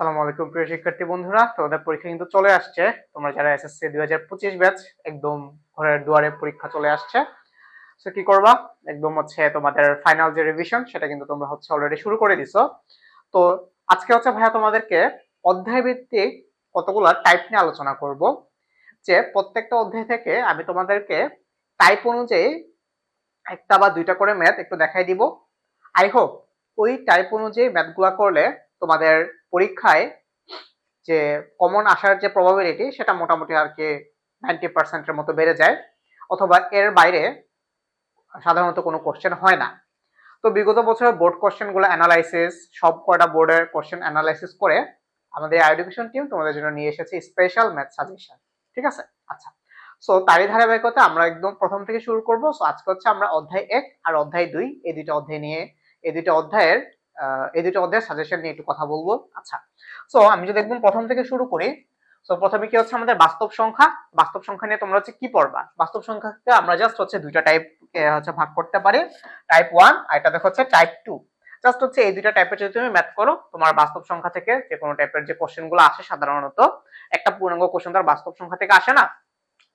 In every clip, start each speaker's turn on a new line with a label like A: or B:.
A: সালামু আলাইকুম, প্রিয় শিক্ষার্থী বন্ধুরা। তোমাদের পরীক্ষা কিন্তু চলে আসছে। তোমরা যারা এসএসসি দুই হাজার পঁচিশ ব্যাচ একদম ঘরের দুয়ারে পরীক্ষা চলে আসছে। সো কি করবা? একদম হচ্ছে তোমাদের ফাইনাল যে রিভিশন সেটা কিন্তু তোমরা হচ্ছে অলরেডি শুরু করে দিছো। তো, আজকে হচ্ছে ভাইয়া তোমাদেরকে অধ্যায় ভিত্তিক কতগুলো টাইপ নিয়ে আলোচনা করব। যে প্রত্যেকটা অধ্যায় থেকে আমি তোমাদেরকে টাইপ অনুযায়ী একটা বা দুইটা করে ম্যাথ একটু দেখাই দিব। আই হোপ ওই টাইপ অনুযায়ী ম্যাথগুলো করলে তোমাদের পরীক্ষায় যে কমন আসার যে প্রবাবিলিটি সেটা মোটামুটি আর কি নাইনটি পার্সেন্টের মতো বেড়ে যায়, অথবা এর বাইরে সাধারণত কোনো কোশ্চেন হয় না। তো বিগত বছরের বোর্ড কোশ্চেনগুলো অ্যানালাইসিস সব কয়টা বোর্ডের কোশ্চেন অ্যানালাইসিস করে আমাদের এডুকেশন টিম তোমাদের জন্য নিয়ে এসেছে স্পেশাল ম্যাথ সাজেশন ঠিক আছে? আচ্ছা। সো তারই ধারাবাহিকতা আমরা একদম প্রথম থেকে শুরু করব। সো আজকে হচ্ছে আমরা অধ্যায় এক আর অধ্যায় দুই, এই দুইটা অধ্যায় নিয়ে, এই দুইটা অধ্যায়ের এই দুটো অধ্যায়ের সাজেশন নিয়ে একটু কথা বলব। আচ্ছা সো আমি যদি একদম প্রথম থেকে শুরু করি সো প্রথমে কি হচ্ছে আমাদের বাস্তব সংখ্যা? বাস্তব সংখ্যা নিয়ে তোমরা হচ্ছে কি পড়বা? বাস্তব সংখ্যাকে আমরা জাস্ট হচ্ছে দুইটা টাইপ হচ্ছে ভাগ করতে পারি। টাইপ ওয়ান আর এটা দেখো হচ্ছে টাইপ টু জাস্ট হচ্ছে এই দুইটা টাইপের যদি তুমি ম্যাথ করো, তোমার বাস্তব সংখ্যা থেকে যে কোনো টাইপের যে কোশ্চেনগুলো আসে সাধারণত, একটা পূর্ণাঙ্গ কোশ্চেন তার বাস্তব সংখ্যা থেকে আসে না?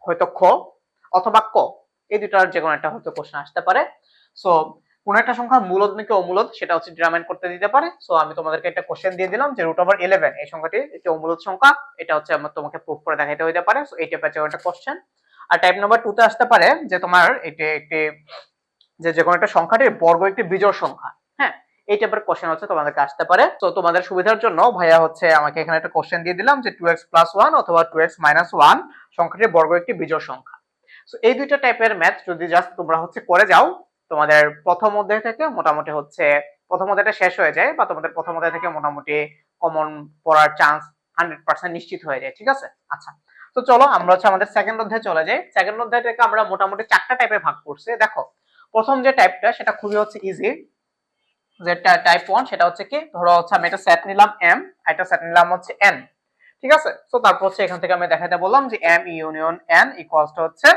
A: হয়তো খ অথবা ক। এই দুটার যে কোনো একটা হয়তো কোশ্চেন আসতে পারে। সো কোন একটা সংখ্যা মূলদ নাকি অমূলদ সেটা হচ্ছে ডিটারমাইন করতে দিতে পারে। সো আমি তোমাদেরকে একটা কোশ্চেন দিয়ে দিলাম যে রুট ওভার ইলেভেন এই সংখ্যাটি একটি অমূলদ সংখ্যা, এটা হচ্ছে আমার তোমাকে প্রুফ করে দেখাইতে হইতে পারে। সো এই টাইপের একটা কোশ্চেন আর টাইপ নাম্বার টু তে আসতে পারে যে তোমার এটি একটি, যে যে কোনো একটা সংখ্যাটির বর্গ একটি বিজোড় সংখ্যা। হ্যাঁ এই টাইপের কোশ্চেন হচ্ছে তোমাদেরকে আসতে পারে। তো তোমাদের সুবিধার জন্য ভাইয়া হচ্ছে আমাকে এখানে একটা কোশ্চেন দিয়ে দিলাম যে টু এক্স প্লাস ওয়ান অথবা টু এক্স মাইনাস ওয়ান সংখ্যাটির বর্গ একটি বিজোড় সংখ্যা। এই দুইটা টাইপের ম্যাথ যদি জাস্ট তোমরা হচ্ছে করে যাও তোমাদের প্রথম অধ্যায় থেকে মোটামুটি হচ্ছে, প্রথম অধ্যায়টা শেষ হয়ে যায়, বা তোমাদের প্রথম অধ্যায় থেকে মোটামুটি কমন পড়ার চান্স হান্ড্রেড পার্সেন্ট নিশ্চিত হয়ে যায়, ঠিক আছে? আচ্ছা তো চলো আমরা হচ্ছে আমাদের সেকেন্ড অধ্যায় চলে যাই। সেকেন্ড অধ্যায় থেকে আমরা মোটামুটি চারটা টাইপে ভাগ করছি, দেখো। প্রথম যে টাইপটা সেটা খুবই হচ্ছে ইজি যেটা টাইপ ওয়ান সেটা হচ্ছে কি? ধরো হচ্ছে আমি একটা সেট নিলাম এম একটা সেট নিলাম হচ্ছে এন ঠিক আছে? তো তারপর হচ্ছে এখান থেকে আমি দেখাতে বললাম যে এম ইউনিয়ন এন ইকুয়ালস হচ্ছে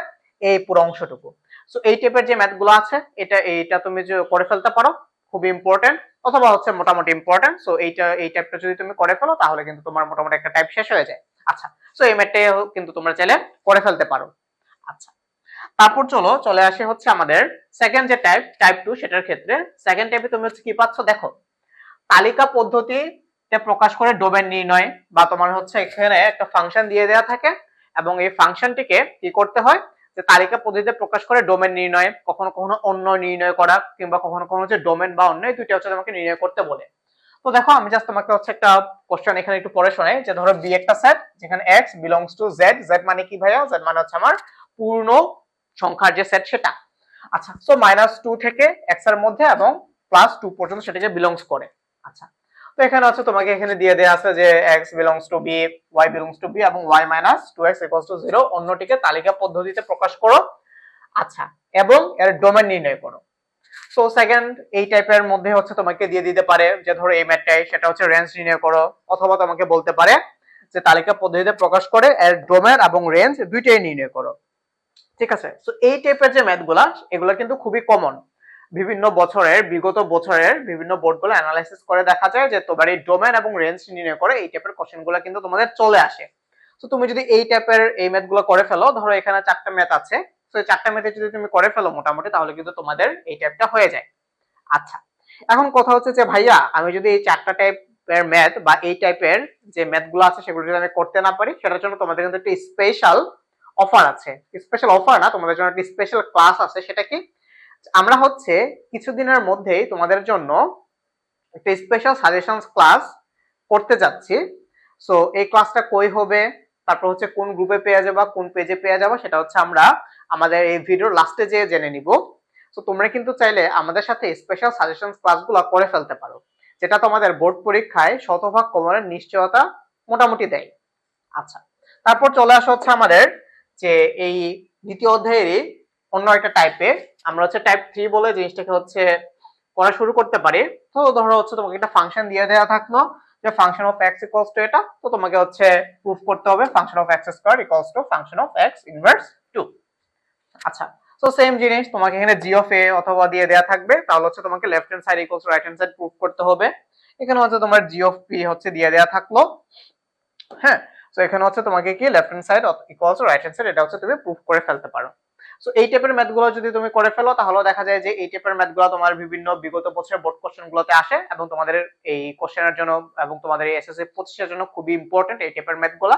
A: এই পুরো অংশটুকু। সো এই টাইপের যে ম্যাথগুলো আছে, এটা, এইটা তুমি যে করে ফেলতে পারো, খুবই ইম্পর্টেন্ট অথবা হচ্ছে মোটামুটি ইম্পর্টেন্ট সো এইটা, এই টাইপটা যদি তুমি করে ফেলো, তাহলে কিন্তু তোমার মোটামুটি একটা টাইপ শেষ হয়ে যায়। আচ্ছা সো এই ম্যাথটা কিন্তু তোমরা চাইলে করে ফেলতে পারো। আচ্ছা তারপর চলো, চলে আসে হচ্ছে আমাদের সেকেন্ড যে টাইপ টাইপ টু সেটার ক্ষেত্রে। সেকেন্ড টাইপে তুমি হচ্ছে কি পাচ্ছ? দেখো, তালিকা পদ্ধতিতে প্রকাশ করে ডোমেন নির্ণয়, বা তোমার হচ্ছে এখানে একটা ফাংশন দিয়ে দেওয়া থাকে, এবং এই ফাংশনটিকে কি করতে হয়? যে তালিকা পদ্ধতিতে প্রকাশ করে ডোমেন নির্ণয়, কখনো কখনো অন্য নির্ণয় করা, কিংবা কখনো কখনো হচ্ছে ডোমেন বা অন্য দুইটা হচ্ছে তোমাকে নির্ণয় করতে বলে। তো দেখো, আমি জাস্ট তোমাকে হচ্ছে একটা কোশ্চেন এখানে একটু পড়ে শোনাই, যে ধরো বি একটা সেট যেখানে x belongs to Z Z মানে কি ভাইয়া? জেড মানে হচ্ছে আমার পূর্ণ সংখ্যার যে সেট সেটা। আচ্ছা সো মাইনাস টু থেকে এক্সের মধ্যে এবং প্লাস টু পর্যন্ত সেটাকে বিলংস করে। তো এখানে আছে, তোমাকে এখানে দিয়ে দেওয়া আছে যে x belongs to B y belongs to B এবং y minus two x equals to zero অন্যটিকে তালিকা পদ্ধতিতে প্রকাশ করো। আচ্ছা এবং এর ডোমেন নির্ণয় করো। সো সেকেন্ড এই টাইপের মধ্যে হচ্ছে তোমাকে দিয়ে দিতে পারে যে ধরো এই ম্যাথটাই সেটা হচ্ছে রেঞ্জ নির্ণয় করো, অথবা তোমাকে বলতে পারে যে তালিকা পদ্ধতিতে প্রকাশ করে এর ডোমেন এবং রেঞ্জ দুইটাই নির্ণয় করো। ঠিক আছে? সো এই টাইপের যে ম্যাথগুলা এগুলো কিন্তু খুবই কমন বিভিন্ন বছরের, বিগত বছরের বিভিন্ন বোর্ডগুলো অ্যানালাইসিস করে দেখা যায় যে তোমার এই ডোমেন এবং রেঞ্জ নির্ণয় করে এই টাইপের কোশ্চেনগুলো কিন্তু তোমাদের চলে আসে। তো তুমি যদি এই টাইপের এই ম্যাথগুলো করে ফেলো, ধরো এখানে চারটা ম্যাথ আছে তো এই চারটা ম্যাথে যদি তুমি করে ফেলো মোটামুটি, তাহলে কিন্তু তোমাদের এই টাইপটা হয়ে যায়। আচ্ছা এখন কথা হচ্ছে যে ভাইয়া, আমি যদি এই চারটা টাইপের ম্যাথ বা এই টাইপের যে ম্যাথগুলো আছে, সেগুলো যদি আমি করতে না পারি, সেটার জন্য তোমাদের কিন্তু একটা স্পেশাল অফার আছে। স্পেশাল অফার না, তোমাদের জন্য একটা স্পেশাল ক্লাস আছে, সেটা কি? আমরা হচ্ছে কিছুদিনের মধ্যেই তোমাদের জন্য একটা স্পেশাল সাজেশন ক্লাস করতে যাচ্ছি। সো এই ক্লাসটা কই হবে, তারপর হচ্ছে কোন গ্রুপে পেয়ে যাবা, কোন পেজে পেয়ে যাবা, সেটা হচ্ছে আমরা আমাদের এই ভিডিওর লাস্টে যেয়ে জেনে নিব। সো তোমরা কিন্তু চাইলে আমাদের সাথে স্পেশাল সাজেশন ক্লাসগুলো করে ফেলতে পারো, যেটা তোমাদের বোর্ড পরীক্ষায় শতভাগ কমনের নিশ্চয়তা মোটামুটি দেয়। আচ্ছা তারপর চলে আসা হচ্ছে আমাদের যে এই দ্বিতীয় অধ্যায়েরই অন্য একটা টাইপের আমরা হচ্ছে টাইপ থ্রি বলে জিনিসটাকে হচ্ছে করা শুরু করতে পারি। তো ধরো হচ্ছে তোমাকে একটা ফাংশন দিয়ে দেওয়া থাকল, যে function of x equals to এটা, তো তোমাকে হচ্ছে প্রুফ করতে হবে function of x square equals to function of x inverse to আচ্ছা তো সেম জিনিস তোমাকে এখানে জি অফ এ অথবা দিয়ে দেওয়া থাকবে। তাহলে হচ্ছে তোমাকে left hand side equals right hand side proof করতে হবে। এখানে হচ্ছে তোমার জি অফ পি হচ্ছে দিয়ে দেওয়া থাকল। হ্যাঁ তো এখানে হচ্ছে তোমাকে কি left hand side equals right hand side এটা হচ্ছে তুমি প্রুফ করে ফেলতে পারো। সো এই টাইপের ম্যাথগুলো যদি তুমি করে ফেলো তাহলে দেখা যায় যে এই টাইপের ম্যাথগুলো তোমার বিভিন্ন বিগত বছরের বোর্ড কোশ্চেন গুলোতে আসে এবং তোমাদের এই কোশ্চেনের জন্য এবং তোমাদের এই এসএসসি পঁচিশের জন্য খুবই ইম্পর্টেন্ট এই টাইপের ম্যাথগুলা।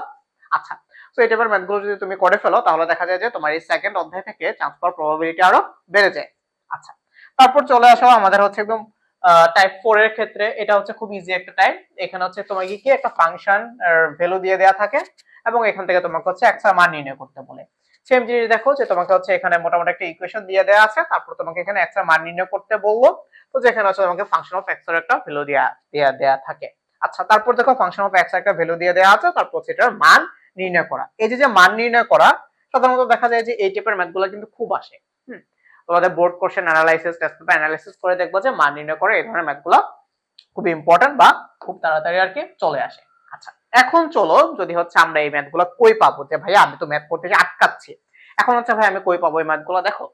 A: আচ্ছা তো এই টাইপের ম্যাথগুলো যদি তুমি করে ফেলো, তাহলে দেখা যায় যে তোমার এই সেকেন্ড অধ্যায় থেকে চান্স পাওয়ার প্রবাবিলিটি আরও বেড়ে যায়। আচ্ছা তারপর চলে আসো আমাদের হচ্ছে একদম টাইপ ফোর এর ক্ষেত্রে। এটা হচ্ছে খুব ইজি একটা টাইপ এখানে হচ্ছে তোমাকে কি একটা ফাংশন ভ্যালু দিয়ে দেওয়া থাকে এবং এখান থেকে তোমাকে হচ্ছে একটা মান নির্ণয় করতে বলে। সেম জিনিস দেখো যে তোমাকে হচ্ছে এখানে মোটামুটি একটা ইকুয়েশন দিয়ে দেওয়া আছে। তারপর তোমাকে এখানে এর মান নির্ণয় করতে বলব তো যেখানে হচ্ছে তোমাকে ফাংশন অফ এক্সের একটা ভ্যালু দেওয়া দেওয়া থাকে। আচ্ছা তারপর দেখো ফাংশন অফ এক্স একটা ভ্যালু দিয়ে দেওয়া আছে, তারপর সেটার মান নির্ণয় করা। এই যে যে মান নির্ণয় করা, সাধারণত দেখা যায় যে এই টাইপের ম্যাথগুলো কিন্তু খুব আসে। হুম, তোমাদের board question analysis test paper analysis করে দেখব যে মান নির্ণয় করে এই ধরনের ম্যাথগুলো খুব ইম্পর্টেন্ট বা খুব তাড়াতাড়ি আর কি চলে আসে। আচ্ছা এখন চলো যদি হচ্ছে আমরা এই ম্যাথগুলো কই পাবো যে ভাই আমি তো ম্যাথ করতে আটকাচ্ছি। এখন হচ্ছে ভাই আমি কই পাবো এই ম্যাথগুলো দেখো?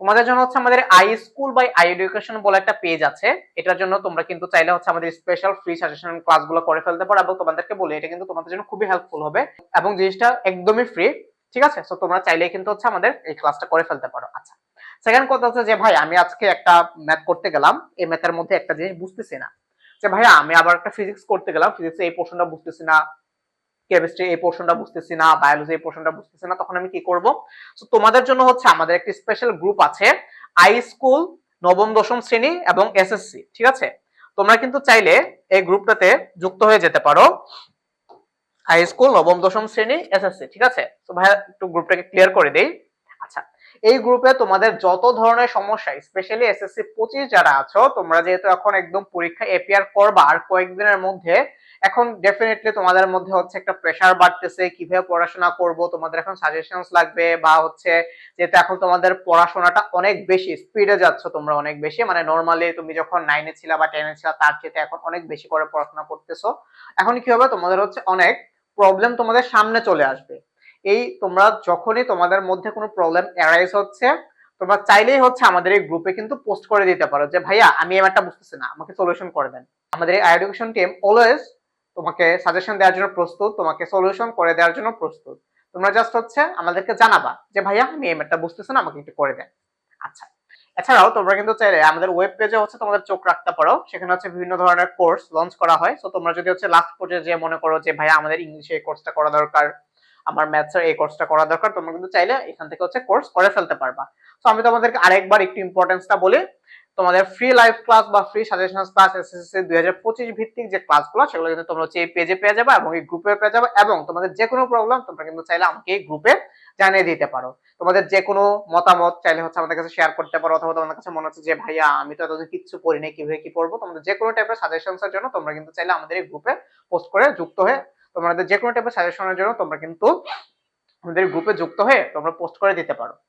A: তোমাদের জন্য হচ্ছে আমাদের I school by I education বলে একটা পেজ আছে। এটার জন্য তোমরা কিন্তু চাইলে হচ্ছে আমাদের স্পেশাল ফ্রি সাজেশন ক্লাসগুলো করে ফেলতে পারো এবং তোমাদেরকে বলি, এটা কিন্তু তোমাদের জন্য খুবই হেল্পফুল হবে এবং জিনিসটা একদমই ফ্রি ঠিক আছে? তো তোমরা চাইলে কিন্তু হচ্ছে আমাদের এই ক্লাসটা করে ফেলতে পারো। আচ্ছা সেকেন্ড কথা হচ্ছে যে ভাই আমি আজকে একটা ম্যাথ করতে গেলাম। এই ম্যাথের মধ্যে একটা জিনিস বুঝতেছি না। যে ভাইয়া, আমি আবার একটা ফিজিক্স করতে গেলাম। ফিজিক্সে এই পোর্শনটা বুঝতেছি না কেমিস্ট্রি এই পোর্শনটা বুঝতেছি না বায়োলজি এই পোর্শনটা বুঝতেছি না, তখন আমি কি করব? তো তোমাদের জন্য হচ্ছে আমাদের একটি স্পেশাল গ্রুপ আছে আই স্কুল নবম, দশম শ্রেণি এবং এসএসসি ঠিক আছে? তোমরা কিন্তু চাইলে এই গ্রুপটাতে যুক্ত হয়ে যেতে পারো। হাই স্কুল নবম, দশম শ্রেণি এসএসসি ঠিক আছে? তো ভাইয়া, একটু গ্রুপটাকে ক্লিয়ার করে দেই। আচ্ছা এই গ্রুপে তোমাদের যত ধরনের সমস্যা স্পেশালি এসএসসি পঁচিশ যারা আছো, তোমরা যেহেতু এখন একদম পরীক্ষা এপিআর করবা, আর কয়েকদিনের মধ্যে, এখন ডেফিনেটলি তোমাদের মধ্যে হচ্ছে একটা প্রেসার বাড়তেছে, কীভাবে পড়াশোনা করব, তোমাদের এখন সাজেশনস লাগবে, বা হচ্ছে যেহেতু এখন তোমাদের পড়াশোনাটা অনেক বেশি স্পিডে যাচ্ছ তোমরা অনেক বেশি মানে নর্মালি তুমি যখন নাইনে ছিলা বা টেনে ছিলা, তার চেয়ে এখন অনেক বেশি করে পড়াশোনা করতেছো, এখন কি হবে? তোমাদের হচ্ছে অনেক প্রবলেম তোমাদের সামনে চলে আসবে। এই তোমরা যখনই তোমাদের মধ্যে কোনো প্রবলেম অ্যারাইজ হচ্ছে, তোমরা চাইলেই হচ্ছে আমাদের এই গ্রুপে কিন্তু পোস্ট করে দিতে পারো যে, ভাইয়া, আমি এবারটা বুঝতেছি না, আমাকে সলিউশন করে দেন। আমাদের এই এডুকেশন টিম অলওয়েজ তোমাকে সাজেশন দেওয়ার জন্য প্রস্তুত, তোমাকে সলিউশন করে দেওয়ার জন্য প্রস্তুত। তোমরা জাস্ট হচ্ছে আমাদেরকে জানাবা যে, ভাইয়া, আমি এই ম্যাটটা বুঝতেছি না, আমাকে একটু করে দেন। আচ্ছা এছাড়াও তোমরা কিন্তু চাইলে আমাদের ওয়েব পেজে হচ্ছে তোমাদের চোখ রাখতে পারো, সেখানে হচ্ছে বিভিন্ন ধরনের কোর্স লঞ্চ করা হয়। তো তোমরা যদি হচ্ছে লাস্ট পর্যায়ে যে মনে করো যে, ভাইয়া, আমাদের ইংলিশে এই কোর্সটা করা দরকার। আমার ম্যাথসের এই কোর্সটা করা দরকার, তোমরা কিন্তু চাইলে এখান থেকে হচ্ছে কোর্স করে ফেলতে পারবা। তো আমি তোমাদেরকে আরেকবার একটু ইম্পর্টেন্সটা বলি। তোমাদের ফ্রি লাইভ ক্লাস বা ফ্রি সাজেশন ক্লাস এসএসসি দুই হাজার পঁচিশ ভিত্তিক যে ক্লাসগুলো সেগুলো কিন্তু তোমরা হচ্ছে এই পেজে পেয়ে যাবে এবং এই গ্রুপে পেয়ে যাবে এবং তোমাদের যে কোনো প্রবলেম তোমরা কিন্তু চাইলে আমাকে এই গ্রুপে জানিয়ে দিতে পারো। তোমাদের যে কোনো মতামত চাইলে হচ্ছে আমাদের কাছে শেয়ার করতে পারো অথবা তোমাদের কাছে মনে হচ্ছে যে, ভাইয়া, আমি তো এতদিন কিচ্ছু পড়ি নাই কীভাবে কি পড়ব তোমাদের যে কোনো টাইপের সাজেশনস এর জন্য তোমরা কিন্তু চাইলে আমাদের এই গ্রুপে পোস্ট করে যুক্ত হয়ে তোমাদের যে কোনো টাইপের সাজেশনের জন্য তোমরা কিন্তু আমাদের গ্রুপে যুক্ত হয়ে তোমরা পোস্ট করে দিতে পারো।